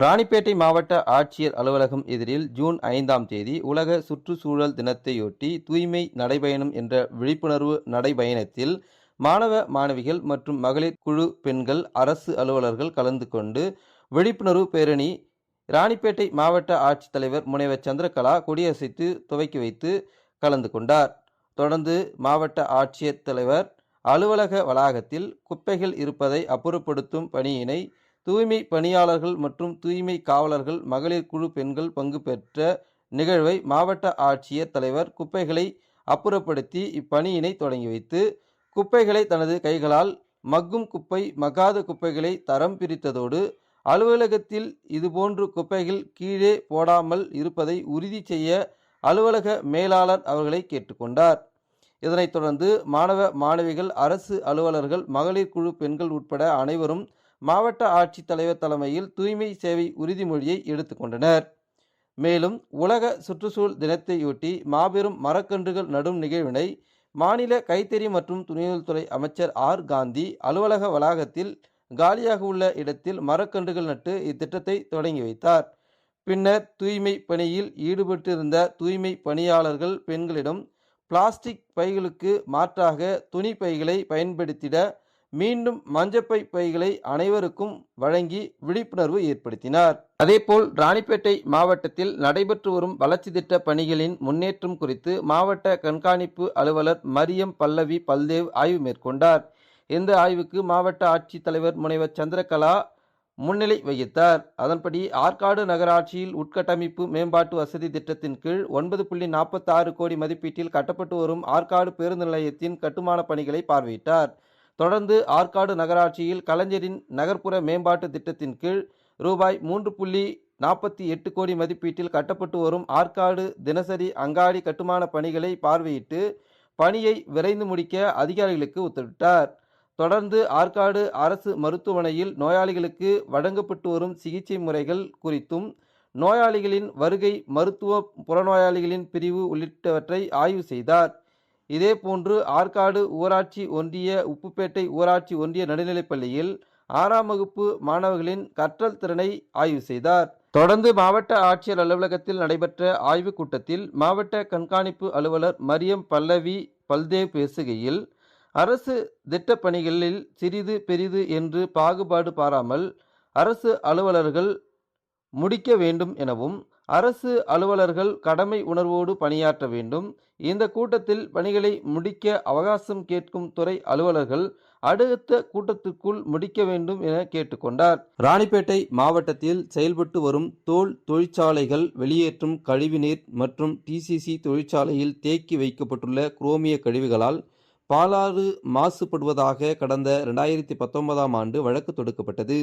ராணிப்பேட்டை மாவட்ட ஆட்சியர் அலுவலகம் எதிரில் ஜூன் ஐந்தாம் தேதி உலக சுற்றுச்சூழல் தினத்தையொட்டி தூய்மை நடைபயணம் என்ற விழிப்புணர்வு நடைபயணத்தில் மாணவ மாணவிகள் மற்றும் மகளிர் குழு பெண்கள் அரசு அலுவலர்கள் கலந்து கொண்டு விழிப்புணர்வு பேரணி ராணிப்பேட்டை மாவட்ட ஆட்சித்தலைவர் முனைவர் சந்திரகலா கொடியசைத்து துவக்கி வைத்து கலந்து கொண்டார். தொடர்ந்து மாவட்ட ஆட்சியர் தலைவர் அலுவலக வளாகத்தில் குப்பைகள் இருப்பதை அப்புறப்படுத்தும் பணியினை தூய்மை பணியாளர்கள் மற்றும் தூய்மை காவலர்கள் மகளிர் குழு பெண்கள் பங்கு பெற்ற நிகழ்வை மாவட்ட ஆட்சியர் தலைவர் குப்பைகளை அப்புறப்படுத்தி இப்பணியினை தொடங்கி வைத்து குப்பைகளை தனது கைகளால் மக்கும் குப்பை மக்காத குப்பைகளை தரம் பிரித்ததோடு அலுவலகத்தில் இதுபோன்று குப்பைகள் கீழே போடாமல் இருப்பதை உறுதி செய்ய அலுவலக மேலாளர் அவர்களை கேட்டுக்கொண்டார். இதனைத் தொடர்ந்து மாணவ மாணவிகள் அரசு அலுவலர்கள் மகளிர் குழு பெண்கள் உட்பட அனைவரும் மாவட்ட ஆட்சித்தலைவர் தலைமையில் தூய்மை சேவை உறுதிமொழியை எடுத்துக்கொண்டனர் மேலும் உலக சுற்றுச்சூழல் தினத்தையொட்டி மாபெரும் மரக்கன்றுகள் நடும் நிகழ்வினை மாநில கைத்தறி மற்றும் துணிநூல்துறை அமைச்சர் ஆர். காந்தி அலுவலக வளாகத்தில் காலியாக உள்ள இடத்தில் மரக்கன்றுகள் நட்டு இத்திட்டத்தை தொடங்கி வைத்தார். பின்னர் தூய்மை பணியில் ஈடுபட்டிருந்த தூய்மை பணியாளர்கள் பெண்களிடம் பிளாஸ்டிக் பைகளுக்கு மாற்றாக துணி பைகளை பயன்படுத்திட மீண்டும் மஞ்சப்பை பைகளை அனைவருக்கும் வழங்கி விழிப்புணர்வு ஏற்படுத்தினார். அதேபோல் ராணிப்பேட்டை மாவட்டத்தில் நடைபெற்று வரும் வளர்ச்சி திட்ட பணிகளின் முன்னேற்றம் குறித்து மாவட்ட கண்காணிப்பு அலுவலர் மரியம் பல்லவி பல்தேவ் ஆய்வு மேற்கொண்டார். இந்த ஆய்வுக்கு மாவட்ட ஆட்சித்தலைவர் முனைவர் சந்திரகலா முன்னிலை வகித்தார். அதன்படி ஆற்காடு நகராட்சியில் உட்கட்டமைப்பு மேம்பாட்டு வசதி திட்டத்தின் கீழ் ஒன்பது புள்ளி நாற்பத்தாறு கோடி மதிப்பீட்டில் கட்டப்பட்டு வரும் ஆற்காடு பேருந்து நிலையத்தின் கட்டுமான பணிகளை பார்வையிட்டார். தொடர்ந்து ஆற்காடு நகராட்சியில் கலைஞரின் நகர்ப்புற மேம்பாட்டு திட்டத்தின் கீழ் ரூபாய் மூன்று புள்ளி நாற்பத்தி எட்டு கோடி மதிப்பீட்டில் கட்டப்பட்டு வரும் ஆற்காடு தினசரி அங்காடி கட்டுமான பணிகளை பார்வையிட்டு பணியை விரைந்து முடிக்க அதிகாரிகளுக்கு உத்தரவிட்டார். தொடர்ந்து ஆற்காடு அரசு மருத்துவமனையில் நோயாளிகளுக்கு வழங்கப்பட்டு வரும் சிகிச்சை முறைகள் குறித்தும் நோயாளிகளின் வருகை மருத்துவ புறநோயாளிகளின் பிரிவு உள்ளிட்டவற்றை ஆய்வு செய்தார். இதேபோன்று ஆற்காடு ஊராட்சி ஒன்றிய உப்புப்பேட்டை ஊராட்சி ஒன்றிய நடுநிலைப்பள்ளியில் ஆறாம் வகுப்பு மாணவர்களின் கற்றல் திறனை ஆய்வு செய்தார். தொடர்ந்து மாவட்ட ஆட்சியர் அலுவலகத்தில் நடைபெற்ற ஆய்வுக் கூட்டத்தில் மாவட்ட கண்காணிப்பு அலுவலர் மரியம் பல்லவி பல்தேவ் பேசுகையில் அரசு திட்டப்பணிகளில் சிறிது பெரிது என்று பாகுபாடு பாராமல் அரசு அலுவலர்கள் முடிக்க வேண்டும் எனவும் அரசு அலுவலர்கள் கடமை உணர்வோடு பணியாற்ற வேண்டும். இந்த கூட்டத்தில் பணிகளை முடிக்க அவகாசம் கேட்கும் துறை அலுவலர்கள் அடுத்த கூட்டத்திற்குள் முடிக்க வேண்டும் என கேட்டுக்கொண்டார். ராணிப்பேட்டை மாவட்டத்தில் செயல்பட்டு வரும் தோல் தொழிற்சாலைகள் வெளியேற்றும் கழிவுநீர் மற்றும் டிசிசி தொழிற்சாலையில் தேக்கி வைக்கப்பட்டுள்ள குரோமிய கழிவுகளால் பாலாறு மாசுபடுவதாக கடந்த ரெண்டாயிரத்தி பத்தொன்பதாம் ஆண்டு வழக்கு தொடுக்கப்பட்டது.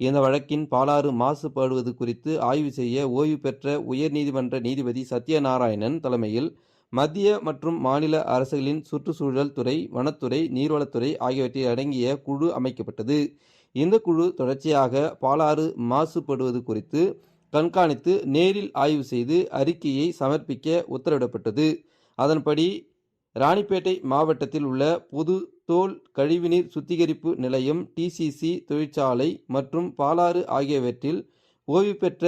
இந்த வழக்கின் பாலாறு மாசுபடுவது குறித்து ஆய்வு செய்ய ஓய்வு பெற்ற உயர்நீதிமன்ற நீதிபதி சத்யநாராயணன் தலைமையில் மத்திய மற்றும் மாநில அரசுகளின் சுற்றுச்சூழல் துறை வனத்துறை நீர்வளத்துறை ஆகியவற்றை அடங்கிய குழு அமைக்கப்பட்டது. இந்த குழு தொடர்ச்சியாக பாலாறு மாசுபடுவது குறித்து கண்காணித்து நேரில் ஆய்வு செய்து அறிக்கையை சமர்ப்பிக்க உத்தரவிடப்பட்டது. அதன்படி ராணிப்பேட்டை மாவட்டத்தில் உள்ள பொது தோல் கழிவுநீர் சுத்திகரிப்பு நிலையம் டிசிசி தொழிற்சாலை மற்றும் பாலாறு ஆகியவற்றில் ஓய்வு பெற்ற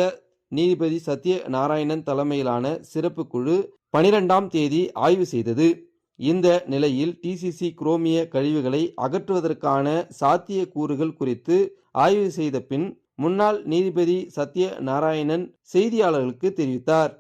நீதிபதி சத்ய நாராயணன் தலைமையிலான சிறப்பு குழு பனிரெண்டாம் தேதி ஆய்வு செய்தது. இந்த நிலையில் டிசிசி குரோமிய கழிவுகளை அகற்றுவதற்கான சாத்திய கூறுகள் குறித்து ஆய்வு செய்த பின் முன்னாள் நீதிபதி சத்ய நாராயணன் செய்தியாளர்களுக்கு தெரிவித்தார்.